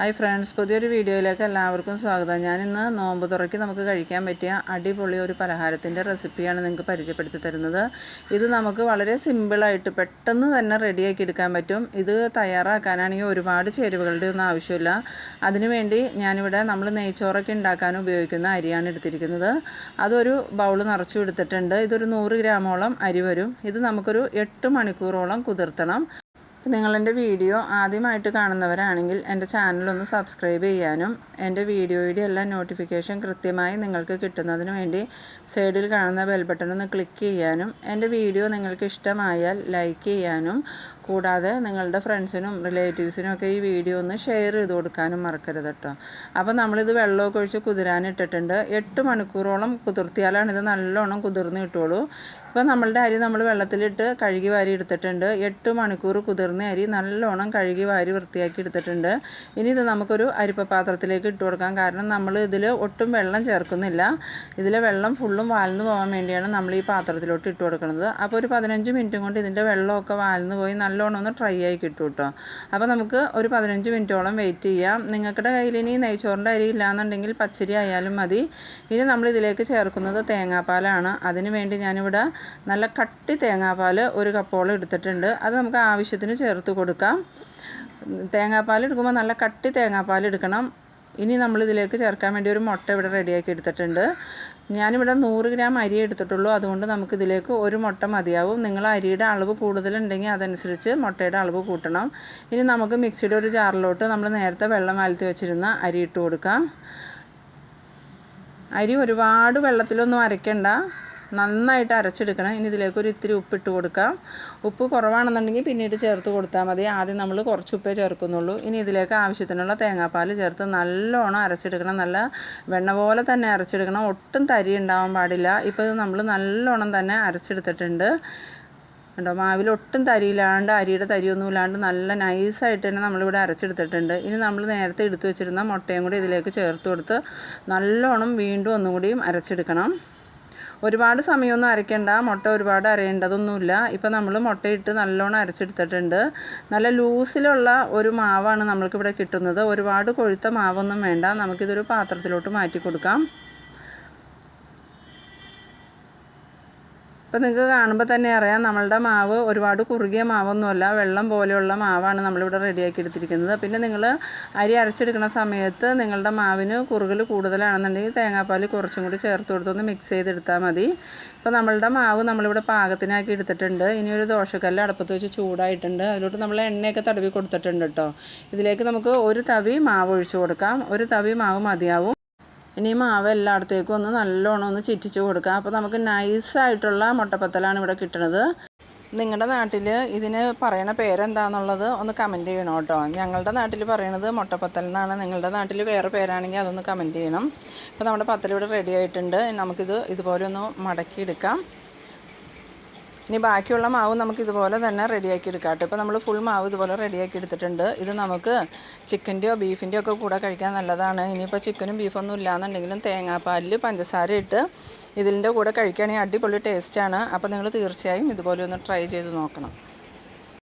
Hi friends പുതിയൊരു വീഡിയോയിലേക്ക് എല്ലാവർക്കും സ്വാഗതം. ഞാനിന്ന് നോമ്പ് തുറക്കി നമുക്ക് കഴിക്കാൻ പറ്റിയ അടിപൊളി ഒരു പലഹാരത്തിന്റെ റെസിപ്പിയാണ് നിങ്ങൾക്ക് പരിചയപ്പെടുത്തി തരുന്നത്. ഇത് നമുക്ക് വളരെ സിമ്പിളായിട്ട് പെട്ടെന്ന് തന്നെ റെഡിയാക്കി എടുക്കാൻ പറ്റും. ഇത് തയ്യാറാക്കാനാണെങ്കിൽ ഒരുപാട് ചേരുവകളുടെ ഒന്നും ആവശ്യമില്ല. അതിനുവേണ്ടി ഞാനിവിടെ നമ്മൾ നെയ്ച്ചോറൊക്കെ ഉണ്ടാക്കാൻ ഉപയോഗിക്കുന്ന അരിയാണ് എടുത്തിരിക്കുന്നത്. അതൊരു ബൗൾ നിറച്ചു എടുത്തിട്ടുണ്ട്. ഇതൊരു നൂറ് ഗ്രാമോളം അരി വരും. ഇത് നമുക്കൊരു എട്ട് മണിക്കൂറോളം കുതിർത്തണം. നിങ്ങളെന്റെ വീഡിയോ ആദ്യമായിട്ട് കാണുന്നവരാണെങ്കിൽ എന്റെ ചാനലൊന്ന് സബ്സ്ക്രൈബ് ചെയ്യാനും എന്റെ വീഡിയോയുടെ എല്ലാ നോട്ടിഫിക്കേഷൻ കൃത്യമായി നിങ്ങൾക്ക് കിട്ടുന്നതിന് വേണ്ടി സൈഡിൽ കാണുന്ന ബെൽ ഒന്ന് ക്ലിക്ക് ചെയ്യാനും എന്റെ വീഡിയോ നിങ്ങൾക്ക് ഇഷ്ടമായാൽ ലൈക്ക് ചെയ്യാനും കൂടാതെ നിങ്ങളുടെ ഫ്രണ്ട്സിനും റിലേറ്റീവ്സിനും ഒക്കെ ഈ വീഡിയോ ഒന്ന് ഷെയർ ചെയ്ത് കൊടുക്കാനും മറക്കരുത് കേട്ടോ. അപ്പോൾ നമ്മളിത് വെള്ളമൊക്കെ ഒഴിച്ച് കുതിരാനിട്ടിട്ടുണ്ട് എട്ട് മണിക്കൂറോളം കുതിർത്തിയാലാണ് ഇത് നല്ലോണം കുതിർന്ന് കിട്ടുള്ളൂ. ഇപ്പോൾ നമ്മളുടെ അരി നമ്മൾ വെള്ളത്തിലിട്ട് കഴുകി വാരി എടുത്തിട്ടുണ്ട്. എട്ട് മണിക്കൂർ കുതിർന്ന അരി നല്ലോണം കഴുകി വാരി വൃത്തിയാക്കി എടുത്തിട്ടുണ്ട്. ഇനി ഇത് നമുക്കൊരു അരിപ്പ പാത്രത്തിലേക്ക് ഇട്ട് കൊടുക്കാം കാരണം നമ്മൾ ഇതിൽ ഒട്ടും വെള്ളം ചേർക്കുന്നില്ല. ഇതിലെ വെള്ളം ഫുള്ളും വാൽന്ന് പോകാൻ വേണ്ടിയാണ് നമ്മൾ ഈ പാത്രത്തിലോട്ട് ഇട്ട് കൊടുക്കുന്നത്. അപ്പോൾ ഒരു പതിനഞ്ച് മിനിറ്റും കൊണ്ട് ഇതിന്റെ വെള്ളമൊക്കെ വാൽന്ന് പോയി നല്ലോണം ഒന്ന് ട്രൈ ആയി കിട്ടും കേട്ടോ. അപ്പോൾ നമുക്ക് ഒരു പതിനഞ്ച് മിനിറ്റോളം വെയിറ്റ് ചെയ്യാം. നിങ്ങളുടെ കയ്യിൽ ഇനി നെയ്ച്ചോറിന്റെ അരി ഇല്ലാന്നുണ്ടെങ്കിൽ പച്ചരി ആയാലും മതി. ഇനി നമ്മൾ ഇതിലേക്ക് ചേർക്കുന്നത് തേങ്ങാപ്പാലാണ്. അതിന് വേണ്ടി ഞാനിവിടെ നല്ല കട്ടി തേങ്ങാപ്പാൽ ഒരു കപ്പോളം എടുത്തിട്ടുണ്ട്. അത് നമുക്ക് ആവശ്യത്തിന് ചേർത്ത് കൊടുക്കാം. തേങ്ങാപ്പാൽ എടുക്കുമ്പോൾ നല്ല കട്ടി തേങ്ങാപ്പാൽ എടുക്കണം. ഇനി നമ്മളിതിലേക്ക് ചേർക്കാൻ വേണ്ടി ഒരു മുട്ട ഇവിടെ റെഡിയാക്കി എടുത്തിട്ടുണ്ട്. ഞാനിവിടെ നൂറ് ഗ്രാം അരി എടുത്തിട്ടുള്ളൂ. അതുകൊണ്ട് നമുക്കിതിലേക്ക് ഒരു മുട്ട മതിയാവും. നിങ്ങൾ അരിയുടെ അളവ് കൂടുതലുണ്ടെങ്കിൽ അതനുസരിച്ച് മുട്ടയുടെ അളവ് കൂട്ടണം. ഇനി നമുക്ക് മിക്സിയുടെ ഒരു ജാറിലോട്ട് നമ്മൾ നേരത്തെ വെള്ളം വാലത്തി വെച്ചിരുന്ന അരി ഇട്ട് കൊടുക്കാം. അരി ഒരുപാട് വെള്ളത്തിലൊന്നും അരയ്ക്കണ്ട നന്നായിട്ട് അരച്ചെടുക്കണം. ഇനി ഇതിലേക്ക് ഒരു ഇത്തിരി ഉപ്പിട്ട് കൊടുക്കാം. ഉപ്പ് കുറവാണെന്നുണ്ടെങ്കിൽ പിന്നീട് ചേർത്ത് കൊടുത്താൽ മതി. ആദ്യം നമ്മൾ കുറച്ച് ഉപ്പേ ചേർക്കുന്നുള്ളൂ. ഇനി ഇതിലേക്ക് ആവശ്യത്തിനുള്ള തേങ്ങാപ്പാൽ ചേർത്ത് നല്ലോണം അരച്ചെടുക്കണം. നല്ല വെണ്ണ പോലെ തന്നെ അരച്ചെടുക്കണം. ഒട്ടും തരി ഉണ്ടാവാൻ പാടില്ല. ഇപ്പോൾ ഇത് നമ്മൾ നല്ലോണം തന്നെ അരച്ചെടുത്തിട്ടുണ്ട്. ഉണ്ടോ മാവിൽ ഒട്ടും തരിയില്ലാണ്ട് അരിയുടെ തരിയൊന്നും ഇല്ലാണ്ട് നല്ല നൈസായിട്ട് തന്നെ നമ്മളിവിടെ അരച്ചെടുത്തിട്ടുണ്ട്. ഇനി നമ്മൾ നേരത്തെ എടുത്തു വെച്ചിരുന്ന മുട്ടയും കൂടി ഇതിലേക്ക് ചേർത്ത് കൊടുത്ത് നല്ലോണം വീണ്ടും ഒന്നും കൂടിയും അരച്ചെടുക്കണം. ഒരുപാട് സമയമൊന്നും അരയ്ക്കേണ്ട. മുട്ട ഒരുപാട് അരയേണ്ടതൊന്നുമില്ല ഇപ്പം നമ്മൾ മുട്ടയിട്ട് നല്ലോണം അരച്ചെടുത്തിട്ടുണ്ട്. നല്ല ലൂസിലുള്ള ഒരു മാവാണ് നമ്മൾക്കിവിടെ കിട്ടുന്നത്. ഒരുപാട് കൊഴുത്ത മാവൊന്നും വേണ്ട. നമുക്കിതൊരു പാത്രത്തിലോട്ട് മാറ്റി കൊടുക്കാം. ഇപ്പം നിങ്ങൾക്ക് കാണുമ്പോൾ തന്നെ അറിയാം നമ്മളുടെ മാവ് ഒരുപാട് കുറുകിയ മാവൊന്നുമല്ല. വെള്ളം പോലെയുള്ള മാവാണ് നമ്മളിവിടെ റെഡിയാക്കി എടുത്തിരിക്കുന്നത്. പിന്നെ നിങ്ങൾ അരി അരച്ചെടുക്കുന്ന സമയത്ത് നിങ്ങളുടെ മാവിന് കുറുകൽ കൂടുതലാണെന്നുണ്ടെങ്കിൽ തേങ്ങാപ്പാൽ കുറച്ചും കൂടി ചേർത്ത് കൊടുത്തൊന്ന് മിക്സ് ചെയ്തെടുത്താൽ മതി. ഇപ്പോൾ നമ്മളുടെ മാവ് നമ്മളിവിടെ പാകത്തിനാക്കി എടുത്തിട്ടുണ്ട്. ഇനി ഒരു ദോശക്കല്ല് അടുപ്പത്ത് വെച്ച് ചൂടായിട്ടുണ്ട്. അതിലോട്ട് നമ്മൾ എണ്ണയൊക്കെ തടവി കൊടുത്തിട്ടുണ്ട് കേട്ടോ ഇതിലേക്ക് നമുക്ക് ഒരു തവി മാവ് ഒഴിച്ചു കൊടുക്കാം. ഒരു തവി മാവ് മതിയാവും. ഇനി മാവ് എല്ലായിടത്തേക്കും ഒന്ന് നല്ലോണം ഒന്ന് ചിറ്റിച്ച് കൊടുക്കുക അപ്പോൾ നമുക്ക് നൈസായിട്ടുള്ള മുട്ടപ്പത്തലാണ് ഇവിടെ കിട്ടുന്നത് നിങ്ങളുടെ നാട്ടിൽ ഇതിന് പറയണ പേരെന്താണെന്നുള്ളത് ഒന്ന് കമന്റ് ചെയ്യണം കേട്ടോ. ഞങ്ങളുടെ നാട്ടിൽ പറയണത് മുട്ടപ്പത്തൽ എന്നാണ്. നിങ്ങളുടെ നാട്ടിൽ വേറെ പേരാണെങ്കിൽ അതൊന്ന് കമന്റ് ചെയ്യണം. അപ്പോൾ നമ്മുടെ പത്തൽ ഇവിടെ റെഡി ആയിട്ടുണ്ട്. നമുക്കിത് ഇതുപോലെ ഒന്ന് മടക്കിയെടുക്കാം. ഇനി ബാക്കിയുള്ള മാവ് നമുക്ക് ഇതുപോലെ തന്നെ റെഡിയാക്കി എടുക്കാം കേട്ടോ. ഇപ്പോൾ നമ്മൾ ഫുൾ മാവ് ഇതുപോലെ റെഡിയാക്കി എടുത്തിട്ടുണ്ട്. ഇത് നമുക്ക് ചിക്കന്റെയോ ബീഫിന്റെയോ ഒക്കെ കൂടെ കഴിക്കാൻ നല്ലതാണ്. ഇനിയിപ്പോൾ ചിക്കനും ബീഫൊന്നും ഇല്ലാന്നുണ്ടെങ്കിലും തേങ്ങാപ്പാലിൽ പഞ്ചസാര ഇട്ട് ഇതിന്റെ കൂടെ കഴിക്കുകയാണെങ്കിൽ അടിപൊളി ടേസ്റ്റാണ് അപ്പോൾ നിങ്ങൾ തീർച്ചയായും ഇതുപോലെ ഒന്ന് ട്രൈ ചെയ്ത് നോക്കണം.